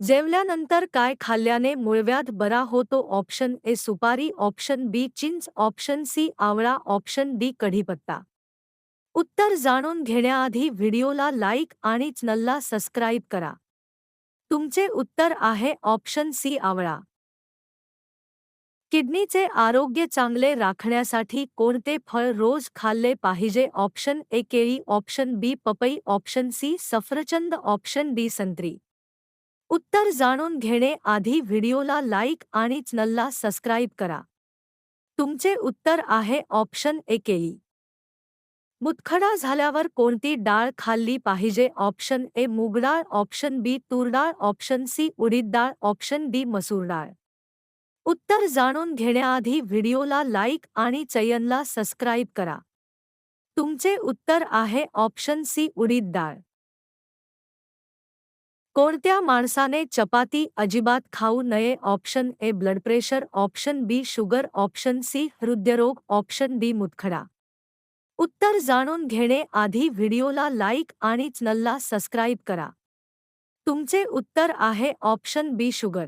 जेवल्यानंतर काय खाल्ल्याने मूळव्याध बरा होतो? ऑप्शन ए सुपारी ऑप्शन बी चिंच ऑप्शन सी आवळा ऑप्शन डी कढीपत्ता. उत्तर जाणून घेण्याआधी व्हिडिओला लाईक आणि चॅनलला सबस्क्राईब करा. तुमचे उत्तर आहे ऑप्शन सी आवळा. किडनीचे आरोग्य चांगले राखण्यासाठी कोणते फळ रोज खाल्ले पाहिजे? ऑप्शन ए केळी ऑप्शन बी पपई ऑप्शन सी सफरचंद ऑप्शन डी संत्री. उत्तर जाणून घेणे आधी व्हिडिओला लाईक आणि चॅनलला सबस्क्राईब करा. तुमचे उत्तर आहे ऑप्शन ए मुतखडा झाल्यावर कोणती डाळ खाल्ली पाहिजे? ऑप्शन ए मूगडाळ ऑप्शन बी तूरडाळ ऑप्शन सी उडीद डाळ ऑप्शन डी मसूर डाळ. उत्तर जाणून घेण्याआधी व्हिडिओला लाईक आणि चयनला सबस्क्राईब करा. तुमचे उत्तर आहे ऑप्शन सी उडीद डाळ. कोणत्या माणसाने चपाती अजिबात खाऊ नये? Option A blood pressure. Option B sugar. Option C हृदयरोग. ऑप्शन डी मुतखडा. उत्तर जाणून घेणे आधी व्हिडिओला लाईक आणि चॅनलला सबस्क्राईब करा. तुमचे उत्तर आहे ऑप्शन बी शुगर.